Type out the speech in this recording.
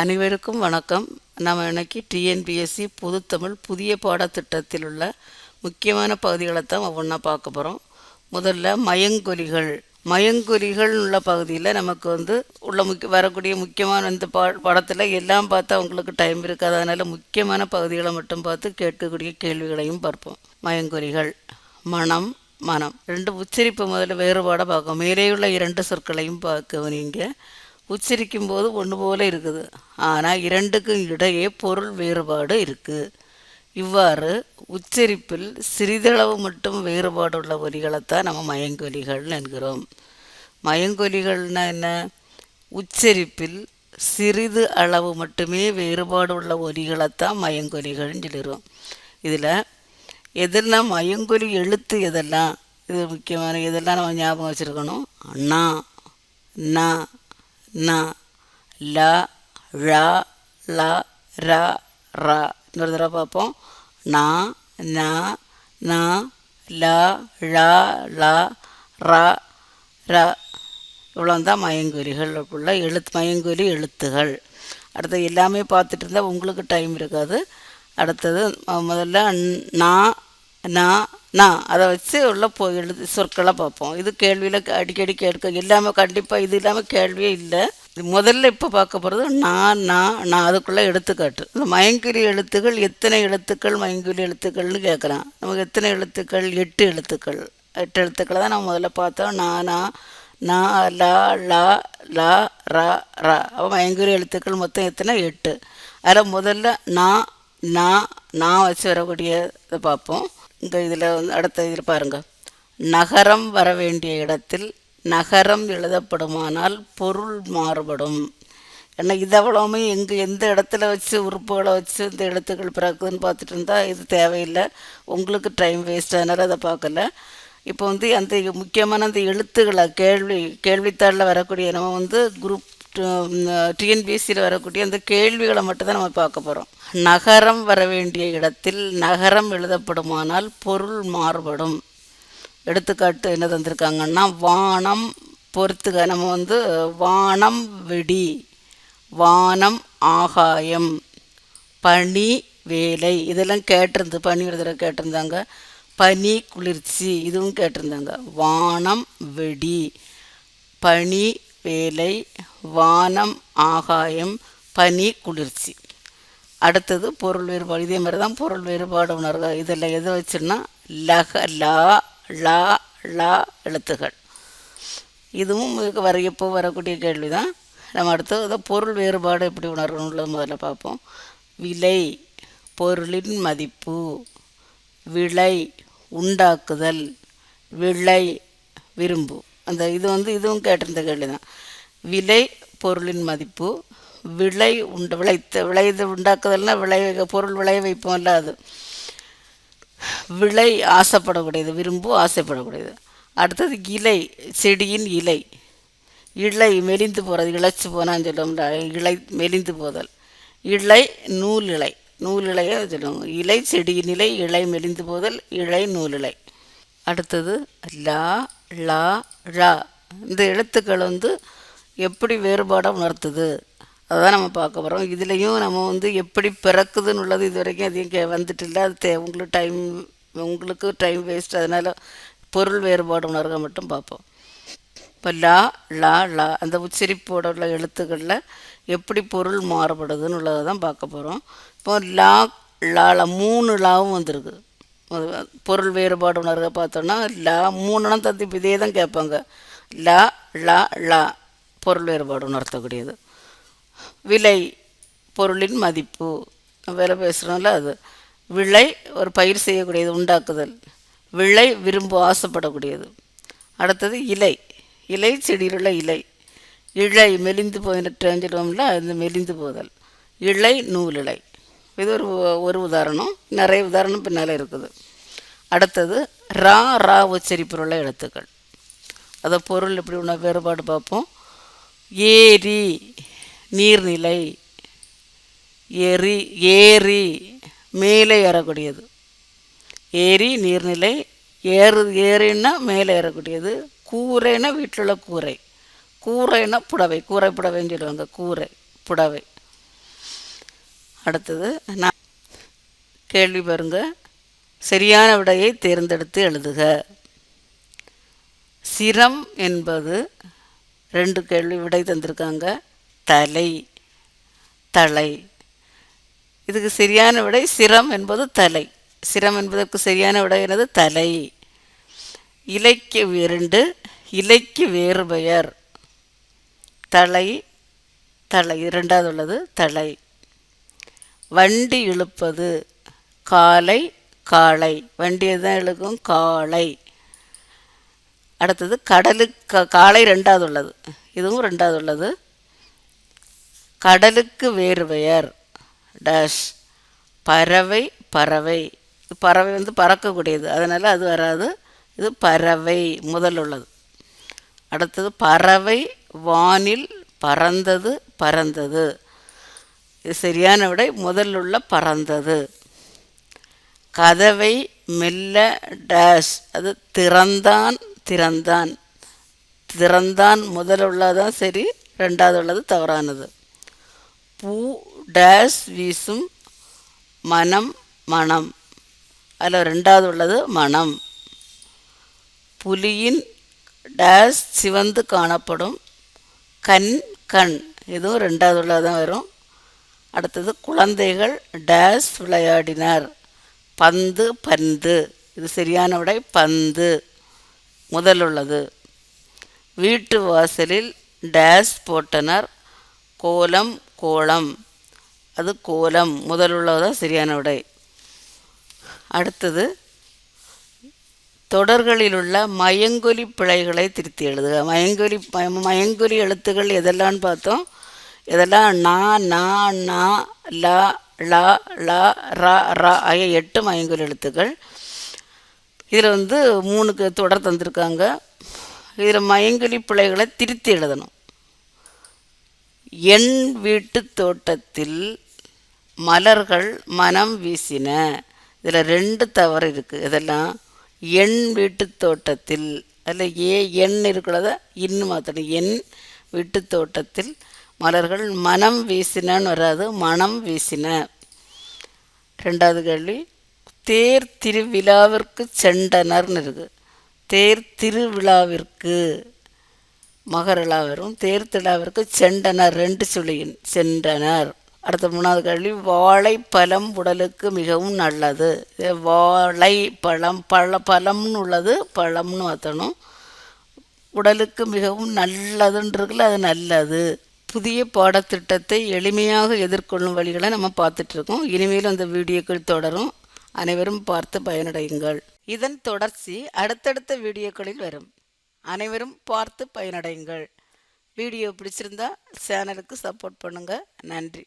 அனைவருக்கும் வணக்கம். நம்ம இன்னைக்கு டிஎன்பிஎஸ்சி பொதுத்தமிழ் புதிய பாடத்திட்டத்தில் உள்ள முக்கியமான பகுதிகளை தான் ஒவ்வொன்றா பார்க்க போகிறோம் முதல்ல மயங்கொலிகள். மயங்கொலிகள் உள்ள பகுதியில் நமக்கு வந்து உள்ள முக்கிய வரக்கூடிய முக்கியமான இந்த பா படத்தில் எல்லாம் பார்த்தா உங்களுக்கு டைம் இருக்காது. அதனால் முக்கியமான பகுதிகளை மட்டும் பார்த்து கேட்கக்கூடிய கேள்விகளையும் பார்ப்போம். மயங்கொலிகள். மனம் மனம். ரெண்டு உச்சரிப்பு முதல்ல வேறுபாடாக பார்க்கும் மேலேயுள்ள இரண்டு சொற்களையும் பார்க்கவனீங்க உச்சரிக்கும் போது ஒன்று போல இருக்குது. ஆனால் இரண்டுக்கும் இடையே பொருள் வேறுபாடு இருக்குது இவ்வாறு உச்சரிப்பில் சிறிதளவு மட்டும் வேறுபாடுள்ள ஒலிகளைத்தான் நம்ம மயங்கொலிகள் என்கிறோம். மயங்கொலிகள்னா என்ன? உச்சரிப்பில் சிறிது அளவு மட்டுமே வேறுபாடு உள்ள ஒலிகளைத்தான் மயங்கொலிகள்னு சொல்லிடுவோம் இதில் எதெல்லாம் மயங்கொலி எழுத்து எதெல்லாம்? இது முக்கியமான இதெல்லாம் நம்ம ஞாபகம் வச்சுருக்கணும்? அண்ணா நா ந ல ழ ல ர ர. இன்னொரு தடவை பார்ப்போம். ந ந ந ல ழ ல ர ர. இவ்வளோந்தான் மயங்குறிகள் உள்ள எழுத்து மயங்குறி எழுத்துகள். அடுத்து எல்லாமே பார்த்துட்டு இருந்தால் உங்களுக்கு டைம் இருக்காது. அடுத்தது முதல்ல நா நா நான் அதை வச்சு உள்ள போ எழுது சொற்களை பார்ப்போம். இது கேள்வியில் அடிக்கடி கேட்க இல்லாமல் கண்டிப்பாக இது இல்லாமல் கேள்வியே இல்லை. இது முதல்ல இப்போ பார்க்க போகிறது நான் நான் நான் அதுக்குள்ளே எடுத்துக்காட்டு இந்த மயங்குறி எழுத்துக்கள் எத்தனை எழுத்துக்கள் மயங்குலி எழுத்துக்கள்னு கேட்குறான். நமக்கு எத்தனை எழுத்துக்கள்? எட்டு எழுத்துக்கள். எட்டு எழுத்துக்களை தான் நம்ம முதல்ல பார்த்தோம். நானா நா லா லா லா ரா ரா. அப்போ மயங்குறி எழுத்துக்கள் மொத்தம் எத்தனை? எட்டு. அதில் முதல்ல நான் நான் நான் வச்சு வரக்கூடிய இதை பார்ப்போம். இங்கே இதில் வந்து அடுத்த இதில் பாருங்கள் நகரம் வர வேண்டிய இடத்தில் நகரம் எழுதப்படுமானால் பொருள் மாறுபடும். ஏன்னா இது எங்கே எந்த இடத்துல வச்சு உறுப்புகளை வச்சு இந்த எழுத்துக்கள் பிறக்குதுன்னு பார்த்துட்டு இருந்தால் இது தேவையில்லை. உங்களுக்கு டைம் வேஸ்ட் அதனால் அதை பார்க்கல. இப்போ வந்து அந்த முக்கியமான அந்த எழுத்துக்களை கேள்வி கேள்வித்தாளில் வரக்கூடிய நம்ம வந்து குரூப் டிஎன்பிஎஸ்சியில் வரக்கூடிய அந்த கேள்விகளை மட்டும்தான் நம்ம பார்க்க போகிறோம் நகரம் வர வேண்டிய இடத்தில் நகரம் எழுதப்படுமானால் பொருள் மாறுபடும். எடுத்துக்காட்டு என்ன தந்திருக்காங்கன்னா வானம் பொறுத்துக்க நம்ம வந்து வானம் வெடி வானம் ஆகாயம் பனி வேலை இதெல்லாம் கேட்டிருந்து பனி ஒரு தடவை கேட்டிருந்தாங்க. பனி குளிர்ச்சி இதுவும் கேட்டிருந்தாங்க. வானம் வெடி பனி வேலை வானம் ஆகாயம் பனி குளிர்ச்சி. அடுத்தது பொருள் வேறுபாடு. இதே மாதிரி தான் பொருள் வேறுபாடு உணர்வு இதில் எதை வச்சுன்னா லக லா லா லா எழுத்துகள். இதுவும் வரையப்போ வர எப்போ வரக்கூடிய கேள்வி தான் நம்ம அடுத்தது பொருள் வேறுபாடு எப்படி உணரணும்னு முதல்ல பார்ப்போம். விலை பொருளின் மதிப்பு விலை உண்டாக்குதல் விலை விரும்பு. அந்த இது வந்து இதுவும் கேட்டிருந்த கேள்வி தான் விலை பொருளின் மதிப்பு விளை உண்டு விளைத்த விளைது உண்டாக்குதல்னா விளை பொருள் விளைய வைப்போம்ல அது. விளை ஆசைப்படக்கூடியது விரும்பு ஆசைப்படக்கூடியது. அடுத்தது இலை செடியின் இலை. இலை மெலிந்து போகிறது இழைச்சி போனான்னு சொல்லுவோம்ல இலை மெலிந்து போதல். இலை நூல் இலை நூல் இலையை சொல்லுவாங்க. இலை செடியின் இலை இலை மெலிந்து போதல் இலை நூல் இலை. அடுத்தது லா லா ழா இந்த எழுத்துக்கள் வந்து எப்படி வேறுபாடாக உணர்த்துது? அதான் நம்ம பார்க்க போகிறோம் இதுலேயும் நம்ம வந்து எப்படி பிறக்குதுன்னு உள்ளது இது வரைக்கும் அதையும் கே வந்துட்டு இல்லை. அது தே உங்களுக்கு டைம் உங்களுக்கு டைம் வேஸ்ட். அதனால் பொருள் வேறுபாடு உணர்க மட்டும் பார்ப்போம். இப்போ லா லா லா. அந்த உச்சரிப்போட உள்ள எழுத்துக்களில் எப்படி பொருள் மாறுபடுதுன்னு உள்ளதை தான் பார்க்க போகிறோம் இப்போ லா லால மூணு லாவும் வந்திருக்கு. பொருள் வேறுபாடு உணர்க பார்த்தோன்னா லா மூணுலாம் தத்தி இதே தான் கேட்பாங்க. லா லா லா. பொருள் வேறுபாடு உணர்த்தக்கூடியது. விலை பொருளின் மதிப்பு. வேலை பேசுகிறோம்ல அது. விலை ஒரு பயிர் செய்யக்கூடியது உண்டாக்குதல். விலை விரும்ப ஆசைப்படக்கூடியது. அடுத்தது இலை. இலை செடியிலுள்ள இலை. இழை மெலிந்து போயிட்டேன்னு சொல்லுவோம்ல அது மெலிந்து போதல். இலை நூல் இலை. இது ஒரு ஒரு உதாரணம். நிறைய உதாரணம் பின்னால் இருக்குது. அடுத்தது ரா ரா உச்சரிப்பில் உள்ள எழுத்துக்கள். அதை பொருள் எப்படி உள்ள வேறுபாடு பார்ப்போம். ஏரி நீர்நிலை எரி ஏரி மேலே ஏறக்கூடியது. ஏரி நீர்நிலை ஏறு ஏரின்னா மேலே ஏறக்கூடியது. கூரைன்னா வீட்டில் உள்ள கூரை. கூரைன்னா புடவை கூரை புடவைன்னு சொல்லுவாங்க கூரை புடவை. அடுத்தது நான் கேள்வி பாருங்கள் சரியான விடையை தேர்ந்தெடுத்து எழுதுக. சிரம் என்பது ரெண்டு கேள்வி விடை தந்திருக்காங்க. தலை தலை. இதுக்கு சரியான விடை சிரம் என்பது தலை. சிரம் என்பதற்கு சரியான விடை எனது தலை. இலைக்கு இரண்டு இலைக்கு வேறு பெயர். தலை தலை. இரண்டாவது உள்ளது. தலை. வண்டி இழுப்பது. காலை காளை. வண்டியை தான் இழுக்கும் காளை. அடுத்தது கடலுக்கு காளை ரெண்டாவது உள்ளது இதுவும் ரெண்டாவது உள்ளது கடலுக்கு வேறு பெயர். டேஷ். பறவை பறவை. இது பறவை வந்து பறக்கக்கூடியது. அதனால் அது வராது. இது பறவை முதல் உள்ளது அடுத்தது பறவை வானில் பறந்தது பறந்தது. இது சரியான விடை. முதல் உள்ள பறந்தது. கதவை மெல்ல டேஷ் அது திறந்தான் திறந்தான். திறந்தான் முதல் உள்ளதான் சரி ரெண்டாவது உள்ளது தவறானது. பூ டேஷ் வீசும் மனம் மனம். அதில் ரெண்டாவது உள்ளது மனம். புலியின் டேஷ் சிவந்து காணப்படும் கண் கண். இதுவும் ரெண்டாவது உள்ளதான் வரும். அடுத்தது குழந்தைகள் டேஷ் விளையாடினார். பந்து பந்து. இது சரியான விடை பந்து. முதல் உள்ளது வீட்டு வாசலில் டேஸ் போட்டனர். கோலம் கோலம். அது கோலம். முதல் உள்ளதுதான் சரியான விடை. அடுத்தது தொடர்களில் உள்ள மயங்கொலி பிழைகளை திருத்தி எழுதுக. மயங்கொலி மயங்கொலி எழுத்துக்கள் எதெல்லாம்னு பார்த்தோம். இதெல்லாம் நா நா நா லா லா லா ரா ரா ஆகிய எட்டு மயங்கொலி எழுத்துக்கள். இதில் வந்து மூணுக்கு தொடர் தந்திருக்காங்க. இதில் மயங்கொலி பிள்ளைகளை திருத்தி எழுதணும். என் வீட்டு தோட்டத்தில் மலர்கள் மனம் வீசின. இதில் ரெண்டு தவறு இருக்குது இதெல்லாம் என் வீட்டு தோட்டத்தில் அதில் ஏ எண் இருக்கிறத இன்னு மாற்றணும் என் வீட்டு தோட்டத்தில் மலர்கள் மனம் வீசினன்னு வராது மனம் வீசின. ரெண்டாவது கேள்வி தேர் திருவிழாவிற்கு சென்றனர்னு இருக்கு. தேர் திருவிழாவிற்கு மகரலா வரும் தேர் திருவிழாவிற்கு சென்றனர் ரெண்டு சுழியின் சென்றனர். அடுத்த மூணாவது கேள்வி வாழைப்பழம் உடலுக்கு மிகவும் நல்லது. வாழை பழம் பழ பழம்னு உள்ளது பழம்னு மாற்றணும் உடலுக்கு மிகவும் நல்லதுன்னு இருக்குல்ல அது நல்லது. புதிய பாடத்திட்டத்தை எளிமையாக எதிர்கொள்ளும் வழிகளை நம்ம பார்த்துட்டு இருக்கோம் இனிமேலும் அந்த வீடியோக்கள் தொடரும். அனைவரும் பார்த்து பயனடையுங்கள். இதன் தொடர்ச்சி அடுத்தடுத்த வீடியோக்களில் வரும். அனைவரும் பார்த்து பயனடையுங்கள். வீடியோ பிடிச்சிருந்தா சேனலுக்கு சப்போர்ட் பண்ணுங்கள் நன்றி.